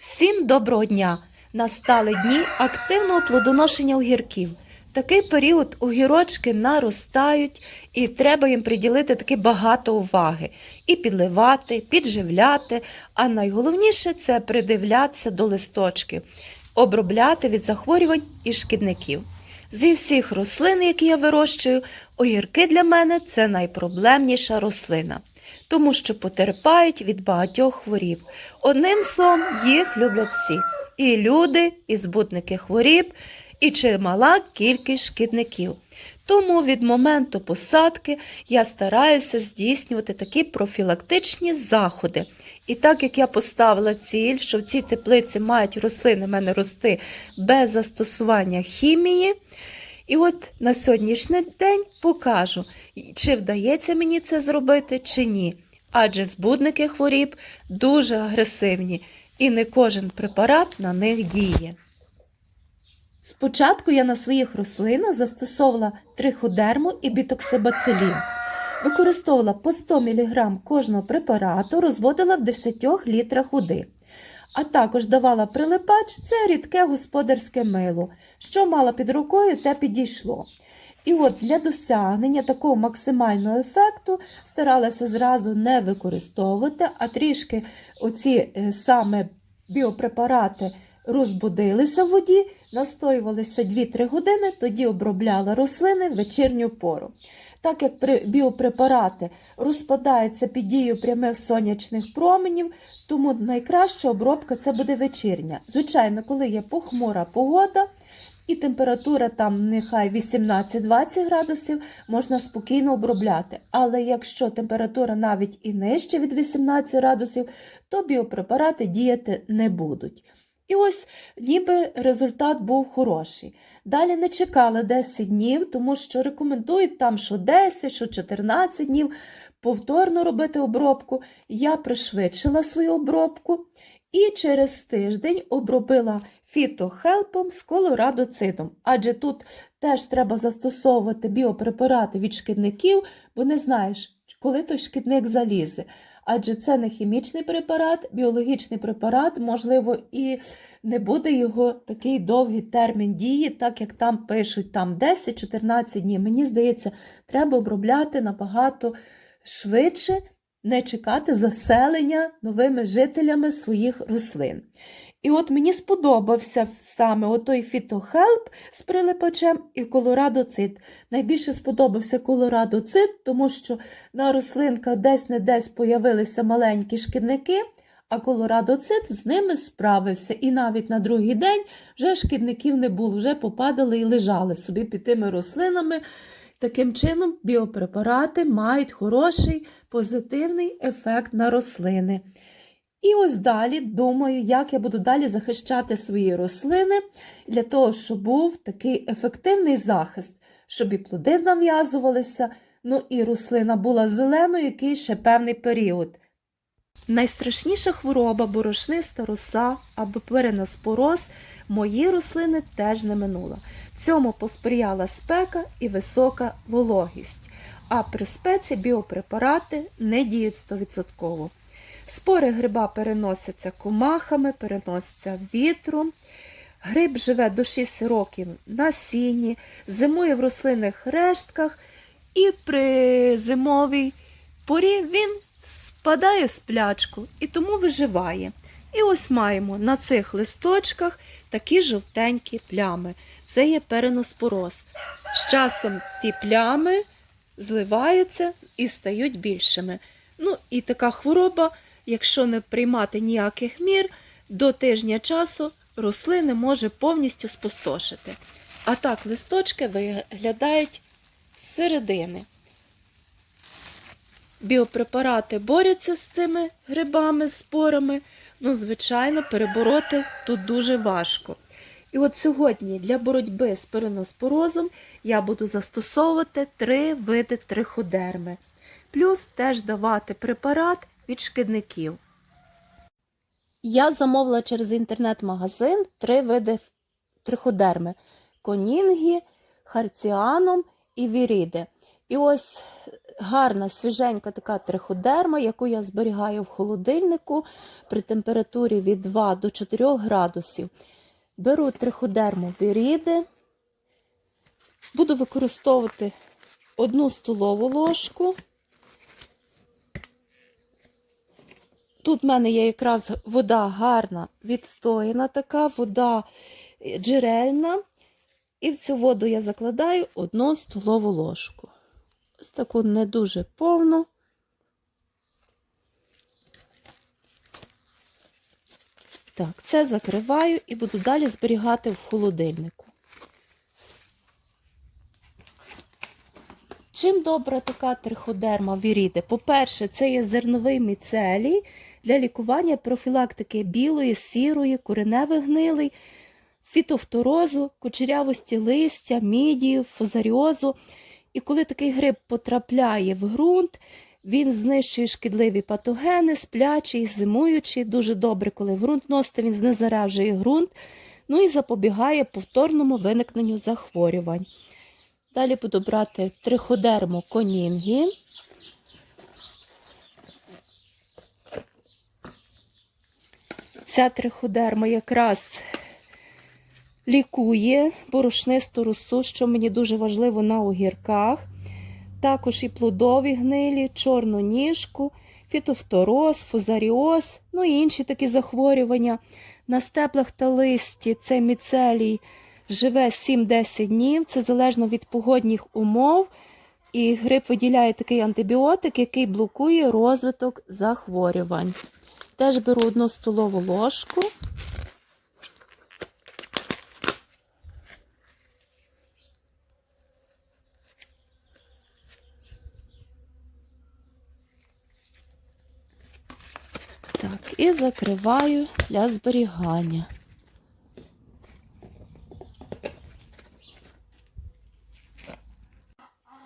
Всім доброго дня! Настали дні активного плодоношення огірків. Такий період огірочки наростають, і треба їм приділити таки багато уваги. І підливати, підживляти, а найголовніше це придивлятися до листочків, обробляти від захворювань і шкідників. Зі всіх рослин, які я вирощую, огірки для мене це найпроблемніша рослина, тому що потерпають від багатьох хворіб. Одним словом, їх люблять всі. І люди, і збутники хворіб, і чимала кількість шкідників. Тому від моменту посадки я стараюся здійснювати такі профілактичні заходи. І так як я поставила ціль, що в цій теплиці мають рослини мене рости без застосування хімії. І от на сьогоднішній день покажу, чи вдається мені це зробити, чи ні. Адже збудники хворіб дуже агресивні, і не кожен препарат на них діє. Спочатку я на своїх рослинах застосовувала триходерму і бітоксибацилін. Використовувала по 100 мг кожного препарату, розводила в 10 літрах води. А також давала прилипач це рідке господарське мило. Що мала під рукою, те підійшло. І от для досягнення такого максимального ефекту старалася зразу не використовувати, а трішки оці е, саме біопрепарати розбудилися в воді, настоювалися 2-3 години, тоді обробляла рослини в вечірню пору. Так як біопрепарати розпадаються під дією прямих сонячних променів, тому найкраща обробка це буде вечірня. Звичайно, коли є похмура погода і температура там нехай 18-20 градусів, можна спокійно обробляти. Але якщо температура навіть і нижче від 18 градусів, то біопрепарати діяти не будуть. І ось ніби результат був хороший. Далі не чекали 10 днів, тому що рекомендують там, що 10, що 14 днів повторно робити обробку. Я пришвидшила свою обробку і через тиждень обробила фітохелпом з колорадоцидом. Адже тут теж треба застосовувати біопрепарати від шкідників, бо не знаєш, коли той шкідник залізе. Адже це не хімічний препарат, біологічний препарат, можливо, і не буде його такий довгий термін дії, так як там пишуть там 10-14 днів. Мені здається, треба обробляти набагато швидше, не чекати заселення новими жителями своїх рослин. І от мені сподобався саме отой фітохелп з прилипачем і колорадоцит. Найбільше сподобався колорадоцит, тому що на рослинках десь не десь появилися маленькі шкідники, а колорадоцит з ними справився. І навіть на другий день вже шкідників не було, вже попадали і лежали собі під тими рослинами. Таким чином, біопрепарати мають хороший позитивний ефект на рослини. І ось далі думаю, як я буду далі захищати свої рослини для того, щоб був такий ефективний захист, щоб і плоди нав'язувалися, ну і рослина була зеленою який ще певний період. Найстрашніша хвороба борошниста роса або переноспороз мої рослини теж не минула. Цьому посприяла спека і висока вологість, а при спеці біопрепарати не діють 100%. Спори гриба переносяться комахами, переносяться вітром. Гриб живе до 6 років на сіні, зимує в рослинних рештках, і при зимовій порі він спадає в сплячку і тому виживає. І ось маємо на цих листочках такі жовтенькі плями. Це є переноспороз. З часом ті плями зливаються і стають більшими. Ну і така хвороба, якщо не приймати ніяких мір, до тижня часу рослини може повністю спустошити. А так листочки виглядають з середини. Біопрепарати борються з цими грибами, спорами. Ну, звичайно, перебороти тут дуже важко. І от сьогодні для боротьби з переноспорозом я буду застосовувати три види триходерми, плюс теж давати препарат від шкідників. Я замовила через інтернет-магазин три види триходерми: конінгі, харціаном і віріди. І ось гарна свіженька така триходерма, яку я зберігаю в холодильнику при температурі від 2 до 4 градусів. Беру триходерму віріди, буду використовувати одну столову ложку. Тут в мене є якраз вода гарна, відстояна така, вода е, джерельна. І в цю воду я закладаю одну столову ложку. Ось таку не дуже повну. Так, це закриваю і буду далі зберігати в холодильнику. Чим добра така триходерма віріди? По-перше, це є зерновий міцелій для лікування профілактики білої, сірої, кореневих гнилий, фітофторозу, кучерявості листя, мідії, фузаріозу. І коли такий гриб потрапляє в ґрунт, він знищує шкідливі патогени, сплячий, зимуючий. Дуже добре, коли в ґрунт носите, він знезаражує ґрунт, ну і запобігає повторному виникненню захворювань. Далі буду брати триходерму конінгі. Ця триходерма якраз лікує борошнисту росу, що мені дуже важливо на огірках. Також і плодові гнилі, чорну ніжку, фітофтороз, фузаріоз, ну і інші такі захворювання. На стеблах та листі це міцелій живе 7-10 днів, це залежно від погодних умов. І гриб виділяє такий антибіотик, який блокує розвиток захворювань. Теж беру одну столову ложку. Так, і закриваю для зберігання.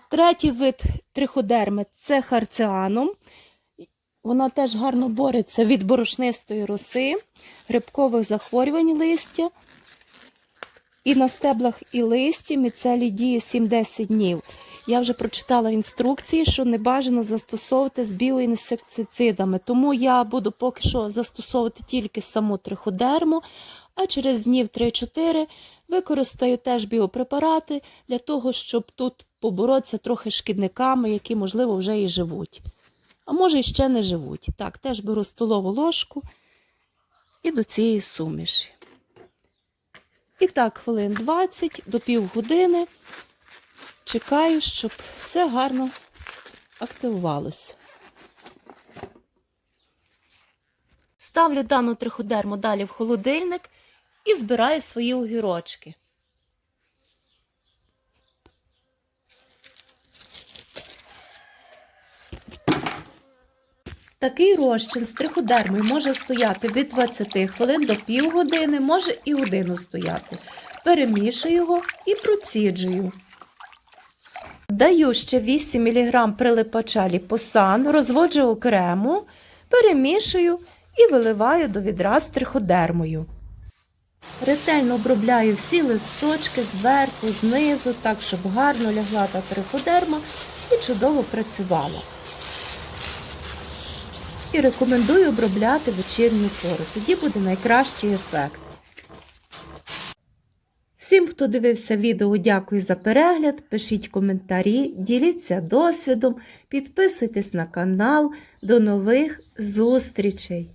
Третій вид триходерми це харціанум. Вона теж гарно бореться від борошнистої роси, грибкових захворювань листя. І на стеблах і листі міцелій діє 7-10 днів. Я вже прочитала інструкції, що не бажано застосовувати з біоінсектицидами. Тому я буду поки що застосовувати тільки саму триходерму, а через днів 3-4 використаю теж біопрепарати для того, щоб тут поборотися трохи шкідниками, які, можливо, вже і живуть. А може, і ще не живуть. Так, теж беру столову ложку і до цієї суміші. І так, хвилин 20 до півгодини чекаю, щоб все гарно активувалося. Ставлю дану триходерму далі в холодильник і збираю свої огірочки. Такий розчин з триходермою може стояти від 20 хвилин до півгодини, може і годину стояти. Перемішую його і проціджую. Даю ще 8 мг прилипача ліпосан, розводжу окремо, перемішую і виливаю до відра з триходермою. Ретельно обробляю всі листочки зверху, знизу, так, щоб гарно лягла та триходерма і чудово працювала. І рекомендую обробляти вечірню пору, тоді буде найкращий ефект. Всім, хто дивився відео, дякую за перегляд. Пишіть коментарі, діліться досвідом, підписуйтесь на канал. До нових зустрічей!